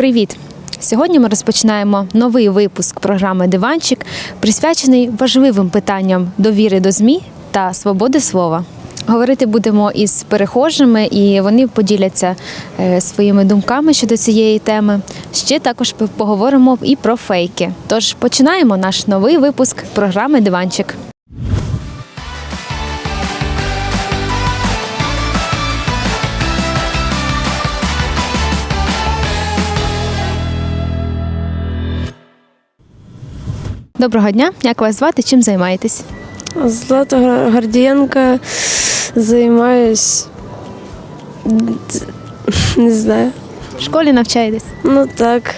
Привіт! Сьогодні ми розпочинаємо новий випуск програми Диванчик, присвячений важливим питанням довіри до ЗМІ та свободи слова. Говорити будемо із перехожими, і вони поділяться е, своїми думками щодо цієї теми. Ще також поговоримо і про фейки. Тож починаємо наш новий випуск програми Диванчик. Доброго дня! Як вас звати? Чим займаєтесь? Злата Гордієнка займаюсь. Не знаю. В школі навчаєтесь? Ну так.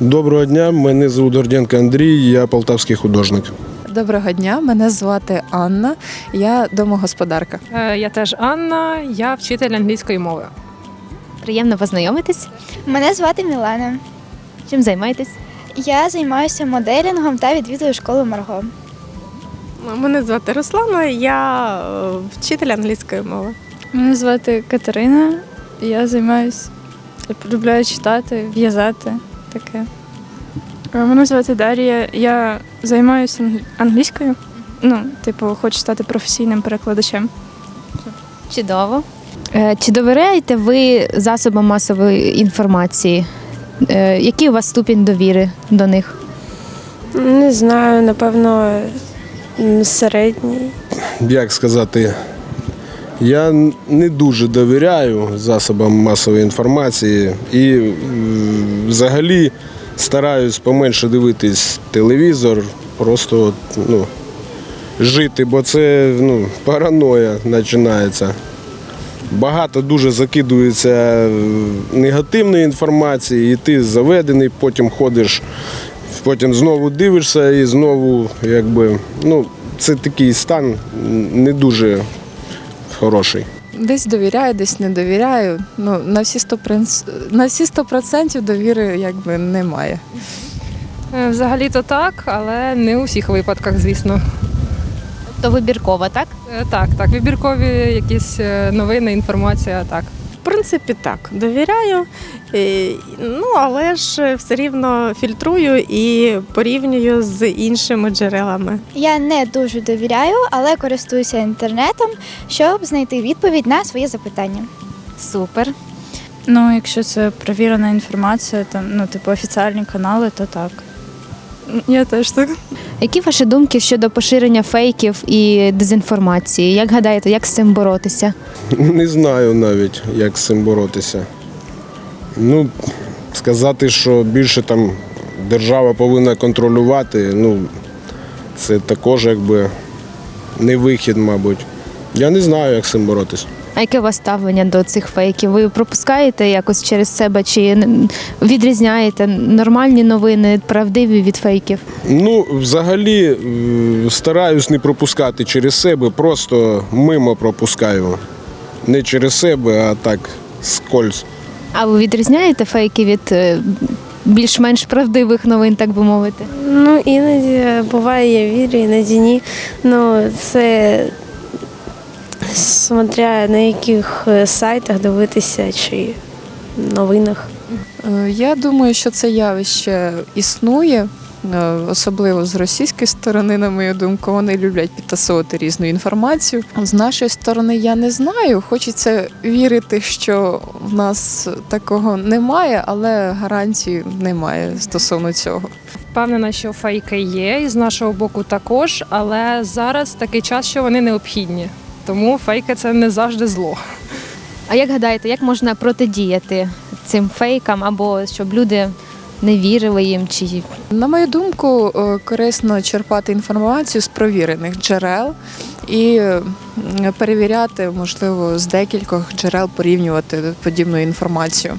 Доброго дня, мене звуть Горденко Андрій, я полтавський художник. Доброго дня, мене звати Анна. Я домогосподарка. Е, Я теж Анна, я вчитель англійської мови. Приємно познайомитись. Мене звати Мілана. Чим займаєтесь? Я займаюся моделінгом та відвідую школу Марго. Мене звати Руслана, я е, вчитель англійської мови. Мене звати Катерина. Я займаюся, я полюбляю читати, в'язати таке. Е, Мене звати Дар'я. Я займаюся англійською. Ну, типу, хочу стати професійним перекладачем. Чудово. Е, Чи довіряєте ви засобам масової інформації? Е, Який у вас ступінь довіри до них? Не знаю, напевно, м, середній. Як сказати, я не дуже довіряю засобам масової інформації і взагалі стараюсь поменше дивитись телевізор, просто от, ну, жити, бо це ну, параноя починається. Багато дуже закидується е, негативної інформації, і ти заведений, потім ходиш, потім знову дивишся і знову, якби, ну, це такий стан не дуже хороший. Десь довіряю, десь не довіряю. Ну, на всі 100%, на всі 100% довіри якби немає. Е, Взагалі-то так, але не у всіх випадках, звісно. То вибірково, так? Е, Так, так, вибіркові якісь е, новини, інформація, так. В принципі, так, довіряю, е, ну але ж все рівно фільтрую і порівнюю з іншими джерелами. Я не дуже довіряю, але користуюся інтернетом, щоб знайти відповідь на свої запитання. Супер. Ну, якщо це перевірена інформація, там, ну, типу офіціальні канали, то так. Я теж так. Які ваші думки щодо поширення фейків і дезінформації? Як гадаєте, як з цим боротися? Не знаю навіть, як з цим боротися. Ну, сказати, що більше там держава повинна контролювати, ну, це також якби не вихід, мабуть. Я не знаю, як з цим боротися. А яке у вас ставлення до цих фейків? Ви пропускаєте якось через себе чи відрізняєте нормальні новини, правдиві від фейків? Ну, взагалі, е, стараюсь не пропускати через себе, просто мимо пропускаю. Не через себе, а так скользь. А ви відрізняєте фейки від е, більш-менш правдивих новин, так би мовити? Ну, іноді буває, я вірю, іноді ні. Ну, це смотря на яких е, сайтах дивитися чи новинах. Е, Я думаю, що це явище існує, е, особливо з російської сторони, на мою думку, вони люблять підтасовувати різну інформацію. З нашої сторони я не знаю. Хочеться вірити, що в нас такого немає, але гарантій немає стосовно цього. Впевнена, що фейки є, і з нашого боку також, але зараз такий час, що вони необхідні. Тому фейки це не завжди зло. А як гадаєте, як можна протидіяти цим фейкам або щоб люди не вірили їм? Чи На мою думку, е, корисно черпати інформацію з провірених джерел і е, перевіряти, можливо, з декількох джерел порівнювати подібну інформацію.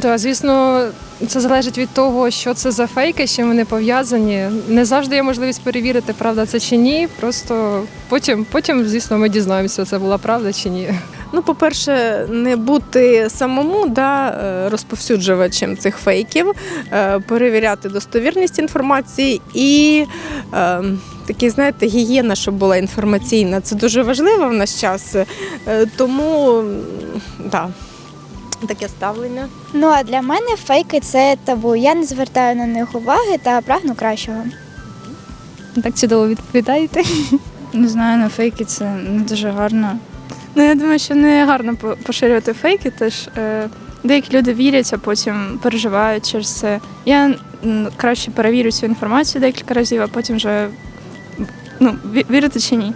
Так, звісно, це залежить від того, що це за фейки, з чим вони пов'язані. Не завжди є можливість перевірити, правда це чи ні. Просто потім, потім, звісно, ми дізнаємося, це була правда чи ні. Ну, по-перше, не бути самому да, е, розповсюджувачем цих фейків, е, перевіряти достовірність інформації і е, такі, знаєте, гігієна, щоб була інформаційна. Це дуже важливо в наш час. Е, Тому м, да, таке ставлення. Ну а для мене фейки це табу. Я не звертаю на них уваги та прагну кращого. Так чудово відповідаєте. Не знаю, на фейки це не дуже гарно. Ну, я думаю, що не гарно поширювати фейки, теж е, деякі люди вірять, а потім переживають через це. Я краще перевірю цю інформацію декілька разів, а потім вже ну, вірити чи ні.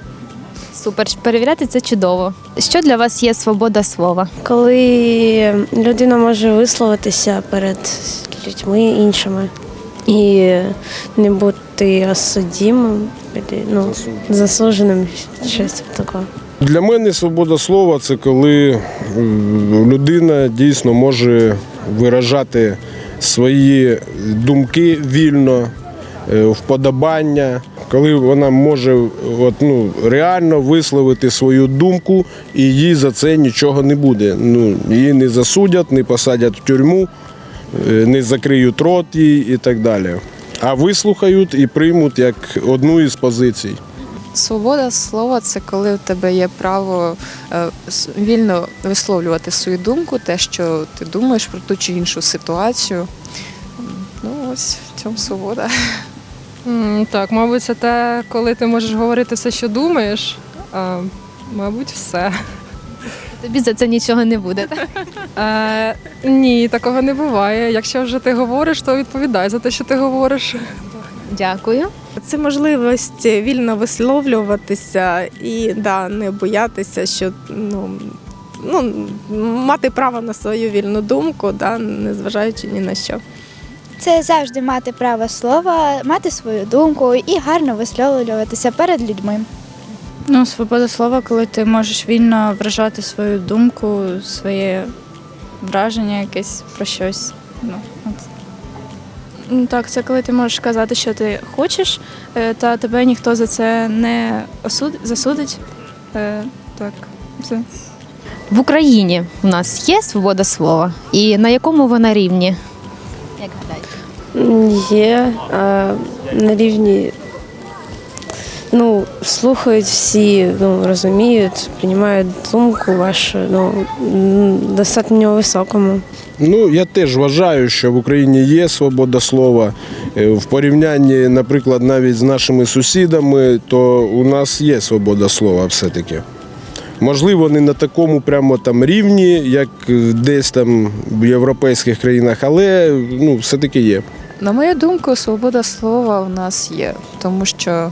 Супер, перевіряти це чудово. Що для вас є свобода слова? Коли людина може висловитися перед людьми іншими і не бути осудімим, ну, засудженим, щось таке. Для мене свобода слова це коли людина дійсно може виражати свої думки вільно, е, вподобання, коли вона може от, ну, реально висловити свою думку і їй за це нічого не буде. Ну, її не засудять, не посадять в тюрму, е, не закриють рот їй і так далі. А вислухають і приймуть як одну із позицій. Свобода слова це коли у тебе є право е, вільно висловлювати свою думку, те, що ти думаєш про ту чи іншу ситуацію. Ну, ось в цьому свобода. М, Так, мабуть, це те, коли ти можеш говорити все, що думаєш. А, мабуть, все. Тобі за це нічого не буде. Так? Е, ні, такого не буває. Якщо вже ти говориш, то відповідай за те, що ти говориш. Дякую. Це можливість вільно висловлюватися і да, не боятися, що ну, ну, мати право на свою вільну думку, да, незважаючи ні на що. Це завжди мати право слова, мати свою думку і гарно висловлюватися перед людьми. Ну, свобода слова, коли ти можеш вільно вражати свою думку, своє враження якесь про щось. Ну, от. Ну, Так, це коли ти можеш сказати, що ти хочеш, е, та тебе ніхто за це не осуд... засудить. Е, Так, все. В Україні у нас є свобода слова, і на якому вона рівні? Є а, на рівні, ну, слухають всі, ну, розуміють, приймають думку вашу, ну, достатньо високому. Ну, я теж вважаю, що в Україні є свобода слова. Е, В порівнянні, наприклад, навіть з нашими сусідами, то у нас є свобода слова все-таки. Можливо, не на такому прямо там рівні, як десь там в європейських країнах, але ну, все-таки є. На мою думку, свобода слова у нас є, тому що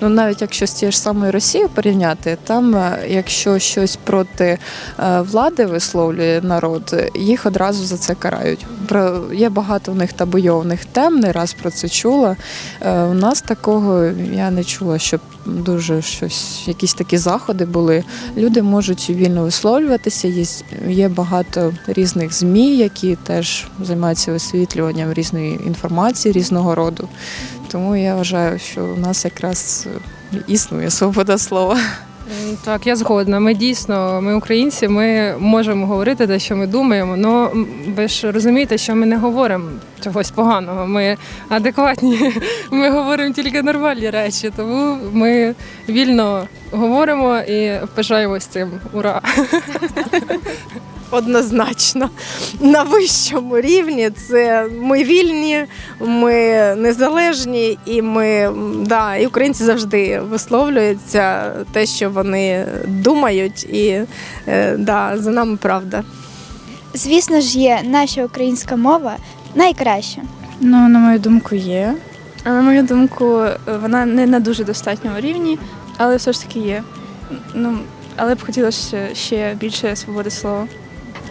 ну навіть якщо з тією ж самою Росією порівняти, там, е, якщо щось проти е, влади висловлює народ, їх одразу за це карають. Про є багато у них табуйовних тем, не раз про це чула. Е, У нас такого я не чула, щоб дуже щось, якісь такі заходи були. Люди можуть вільно висловлюватися. Є, є багато різних змі, які теж займаються висвітлюванням різної інформації різного роду. Тому я вважаю, що у нас якраз е, існує свобода слова. Так, я згодна. Ми дійсно, ми українці, ми можемо говорити те, що ми думаємо. але ви ж розумієте, що ми не говоримо чогось поганого. Ми адекватні, ми говоримо тільки нормальні речі. Тому ми вільно говоримо і впишаємось цим. Ура! Однозначно на вищому рівні це ми вільні, ми незалежні, і ми да, і українці завжди висловлюються те, що вони думають, і е, да, за нами правда. Звісно ж, є наша українська мова найкраща. Ну, на мою думку, є. А на мою думку, вона не на дуже достатньому рівні, але все ж таки є. Ну, але б хотілося ще більше свободи слова.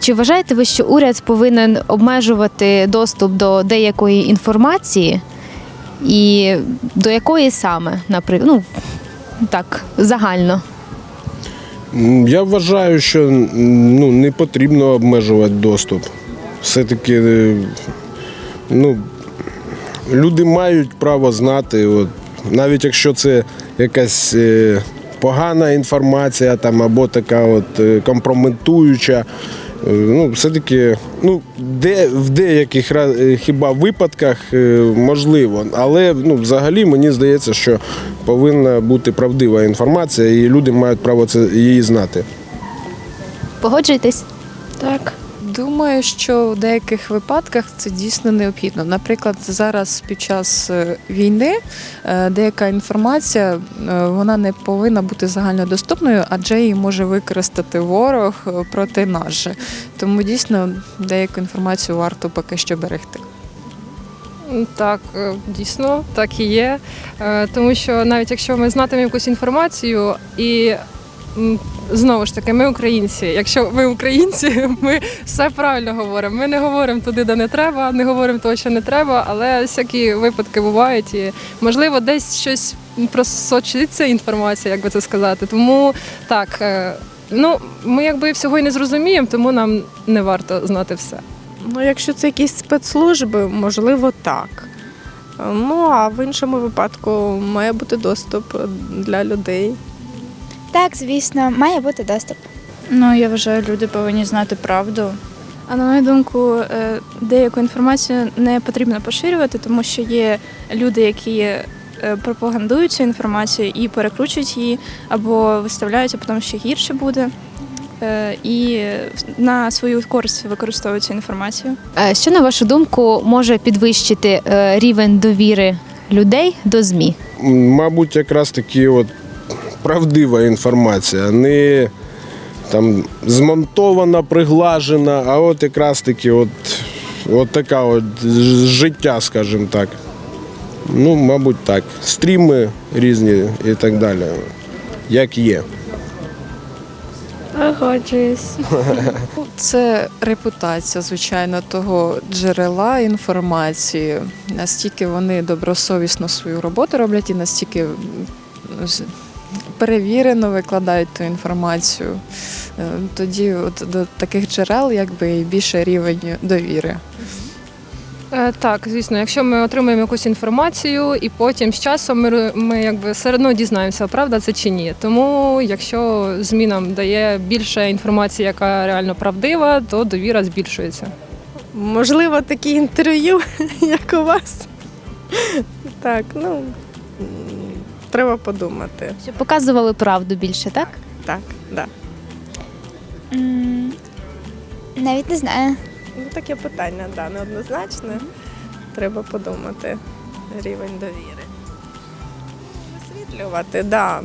Чи вважаєте ви, що уряд повинен обмежувати доступ до деякої інформації, і до якої саме, наприклад, ну так, загально? Я вважаю, що ну, не потрібно обмежувати доступ. Все-таки е, ну, люди мають право знати, от, навіть якщо це якась е, погана інформація там, або така от, е, компрометуюча. Е, Ну, все-таки ну, де, в деяких е, хіба випадках е, можливо, але ну, взагалі мені здається, що повинна бути правдива інформація, і люди мають право це її знати. Погоджуєтесь? Так. Думаю, що в деяких випадках це дійсно необхідно. Наприклад, зараз під час е, війни е, деяка інформація е, вона не повинна бути загальнодоступною, адже її може використати ворог проти нас же. Тому дійсно деяку інформацію варто поки що берегти. Так, дійсно, так і є. Тому що навіть якщо ми знатимемо якусь інформацію і. Знову ж таки, ми українці. Якщо ми українці, ми все правильно говоримо. Ми не говоримо туди, де не треба, не говоримо того, що не треба, але всякі випадки бувають. І можливо, десь щось просочиться інформація, як би це сказати. Тому так, е, ну ми якби всього і не зрозуміємо, тому нам не варто знати все. Ну, якщо це якісь спецслужби, можливо, так. Ну, а в іншому випадку має бути доступ для людей. Так, звісно, має бути доступ. Ну, я вважаю, люди повинні знати правду. А на мою думку, е, деяку інформацію не потрібно поширювати, тому що є люди, які е, пропагандують цю інформацію і перекручують її, або виставляють, а потім ще гірше буде. Е, І на свою користь використовують цю інформацію. Що на вашу думку може підвищити рівень довіри людей до ЗМІ? Мабуть, якраз таки от правдива інформація, не там змонтована, приглажена, а от якраз таки от, от така от життя, скажімо так. Ну, мабуть, так. Стріми різні і так далі. Як є. Погоджуюсь. Це репутація, звичайно, того джерела інформації. Настільки вони добросовісно свою роботу роблять і настільки перевірено викладають ту інформацію. Е, Тоді от до таких джерел якби і більше рівень довіри. Е, Так, звісно, якщо ми отримуємо якусь інформацію, і потім з часом ми, ми якби все одно дізнаємося, правда це чи ні. Тому, якщо ЗМІ нам дає більше інформації, яка реально правдива, то довіра збільшується. Можливо, такі інтерв'ю, як у вас. Так, ну треба подумати. Щоб показували правду більше, так? Так, да. М, Навіть не знаю. Ну, таке питання, да, неоднозначне. Треба подумати. Рівень довіри. Висвітлювати, да.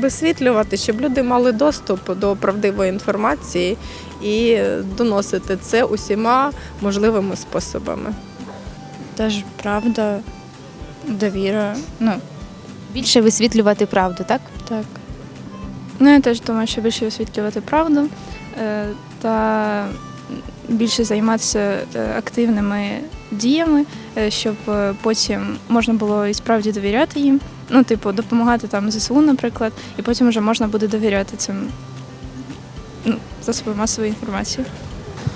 Висвітлювати, щоб люди мали доступ до правдивої інформації і доносити це усіма можливими способами. Теж правда, довіра. Ну, Більше висвітлювати правду, так? Так. Ну, я теж думаю, що більше освітлювати правду е, та більше займатися е, активними діями, е, щоб потім можна було і справді довіряти їм. Ну, типу, допомагати там ЗСУ, наприклад, і потім вже можна буде довіряти цим ну, засобам масової інформації.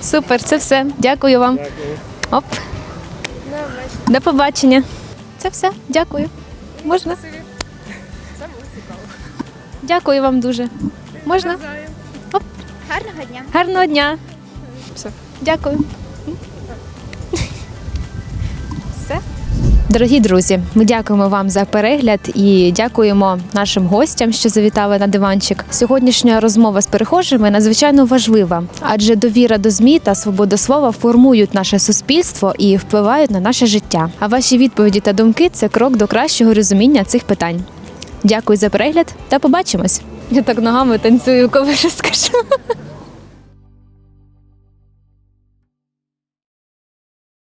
Супер, це все. Дякую вам. Оп. До побачення. Це все. Дякую. Можна? Дякую вам дуже. Можна? Гарного дня. Гарного дня. Все. Дякую. Все. Дорогі друзі, ми дякуємо вам за перегляд і дякуємо нашим гостям, що завітали на диванчик. Сьогоднішня розмова з перехожими надзвичайно важлива, адже довіра до змі та свобода слова формують наше суспільство і впливають на наше життя. А ваші відповіді та думки це крок до кращого розуміння цих питань. Дякую за перегляд та побачимось. Я так ногами танцюю, коли що скажу.